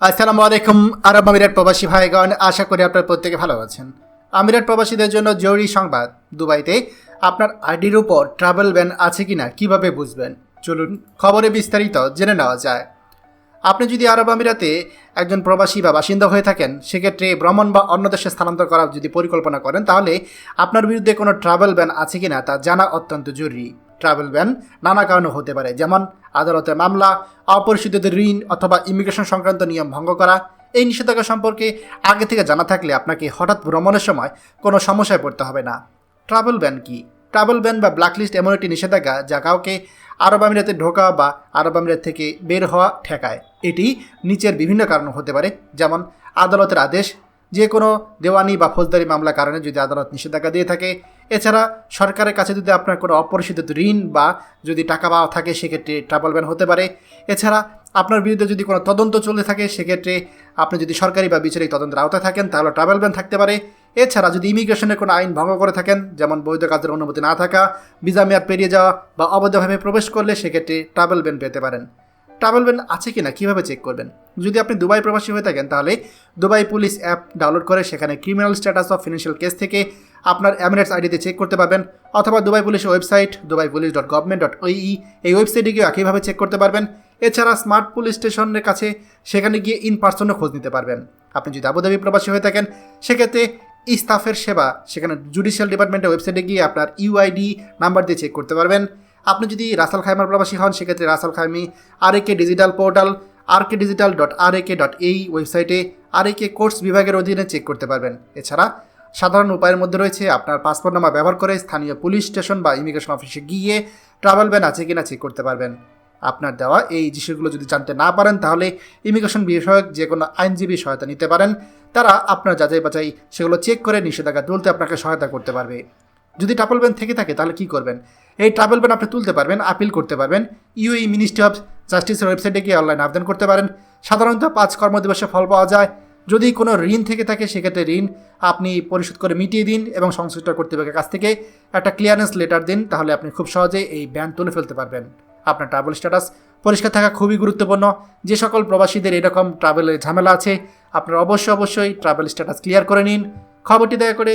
আসসালামু আলাইকুম, আরব আমিরাত প্রবাসী ভাইগণ, আশা করি আপনার প্রত্যেকে ভালো আছেন। আমিরাত প্রবাসীদের জন্য জরুরি সংবাদ, দুবাইতে আপনার আইডির উপর ট্রাভেল ব্যান আছে কিনা, কীভাবে বুঝবেন? চলুন খবরে বিস্তারিত জেনে নেওয়া যায়। আপনি যদি আরব আমিরাতে একজন প্রবাসী বা বাসিন্দা হয়ে থাকেন, সেক্ষেত্রে ভ্রমণ বা অন্য দেশে স্থানান্তর করার যদি পরিকল্পনা করেন, তাহলে আপনার বিরুদ্ধে কোনো ট্রাভেল ব্যান আছে কিনা, তা জানা অত্যন্ত জরুরি। ট্রাভেল ব্যান নানা কারণে হতে পারে। যেমন আদালতে মামলা, অপরিশোধিত ঋণ অথবা ইমিগ্রেশন সংক্রান্ত নিয়ম ভঙ্গ করা, এই নিষেধাজ্ঞা সম্পর্কে আগে থেকে জানা থাকলে আপনাকে হঠাৎ ভ্রমণের সময় কোনো সমস্যায় পড়তে হবে না। ট্রাভেল ব্যান কি? ট্রাভেল ব্যান বা ব্ল্যাকলিস্ট এমন একটি নিষেধাজ্ঞা যা কাউকে আরব আমিরাতে ঢোকা বা আরব আমিরাত থেকে বের হওয়া ঠেকায়। এটি নিচের বিভিন্ন কারণ হতে পারে, যেমন আদালতের আদেশ, যে কোনো দেওয়ানি বা ফৌজদারি মামলা কারণে যদি আদালত নিষেধাজ্ঞা দিয়ে থাকে এছাড়া সরকারের কাছে যদি আপনার কোনো অপরিশোধিত ঋণ বা যদি টাকা পাওয়া থাকে, সেক্ষেত্রে ট্রাভেল ব্যান হতে পারে। এছাড়া আপনার বিরুদ্ধে যদি কোনো তদন্ত চলে থাকে, সেক্ষেত্রে আপনি যদি সরকারি বা বিচারিক তদন্তের আওতায় থাকেন, তাহলে ট্রাভেল ব্যান থাকতে পারে। এছাড়া যদি ইমিগ্রেশনের কোনো আইন ভঙ্গ করে থাকেন, যেমন বৈধ কাজের অনুমতি না থাকা, ভিসা মেয়াদ পেরিয়ে যাওয়া বা অবৈধভাবে প্রবেশ করলে, সেক্ষেত্রে ট্রাভেল ব্যান পেতে পারেন। ট্রাভেল ব্যান আছে কি না কীভাবে চেক করবেন? যদি আপনি দুবাই প্রবাসী হয়ে থাকেন, তাহলে দুবাই পুলিশ অ্যাপ ডাউনলোড করে সেখানে criminal status of financial case থেকে আপনার এমিরেটস আইডিতে চেক করতে পারবেন, অথবা দুবাই পুলিশের website Dubai police dot government dot ওই এই ওয়েবসাইটে গিয়ে একইভাবে চেক করতে পারবেন। এছাড়া স্মার্ট পুলিশ স্টেশনের কাছে সেখানে গিয়ে ইন পার্সনও খোঁজ নিতে পারবেন। আপনি যদি আবুধাবি প্রবাসী হয়ে থাকেন, সেক্ষেত্রে ইস্তাফের সেবা, সেখানে জুডিশিয়াল ডিপার্টমেন্টের ওয়েবসাইটে গিয়ে আপনার ইউআইডি নাম্বার দিয়ে চেক করতে পারবেন। আপনি যদি রাসাল খাইমার প্রবাসী হন, সেক্ষেত্রে Ras al Khaimah R K digital portal R K digital dot R K dot এই ওয়েবসাইটে আর কে কোর্স বিভাগের অধীনে চেক করতে পারবেন। এছাড়া সাধারণ উপায়ের মধ্যে রয়েছে আপনার পাসপোর্ট নাম্বার ব্যবহার করে স্থানীয় পুলিশ স্টেশন বা ইমিগ্রেশন অফিসে গিয়ে ট্রাভেল ব্যান আছে কিনা চেক করতে পারবেন। আপনার দেওয়া এই বিষয়গুলো যদি জানতে না পারেন, তাহলে ইমিগ্রেশন বিষয়ক যে কোনো আইনজীবী সহায়তা নিতে পারেন। তারা আপনার যাচাই বাছাই সেগুলো চেক করে নিষেধাজ্ঞা তুলতে আপনাকে সহায়তা করতে পারবে। যদি ট্রাভেল ব্যান থেকে থাকে, তাহলে কী করবেন? এই ট্রাভেল ব্যান আপনি তুলতে পারবেন আপিল করতে পারবেন। ইউই মিনিস্ট্রি অফ জাস্টিসের ওয়েবসাইটে গিয়ে অনলাইন আবেদন করতে পারেন। সাধারণত পাঁচ কর্মদিবসে ফল পাওয়া যায়। যদি কোনো ঋণ থেকে থাকে, সেক্ষেত্রে ঋণ আপনি পরিশোধ করে মিটিয়ে দিন এবং সংশ্লিষ্ট কর্তৃপক্ষের কাছ থেকে একটা ক্লিয়ারেন্স লেটার দিন, তাহলে আপনি খুব সহজেই এই ব্যান তুলে ফেলতে পারবেন। আপনার ট্রাভেল স্ট্যাটাস পরিষ্কার থাকা খুবই গুরুত্বপূর্ণ। যে সকল প্রবাসীদের এরকম ট্রাভেলের ঝামেলা আছে, আপনার অবশ্যই অবশ্যই ট্রাভেল স্ট্যাটাস ক্লিয়ার করে নিন। খবরটি দয়া করে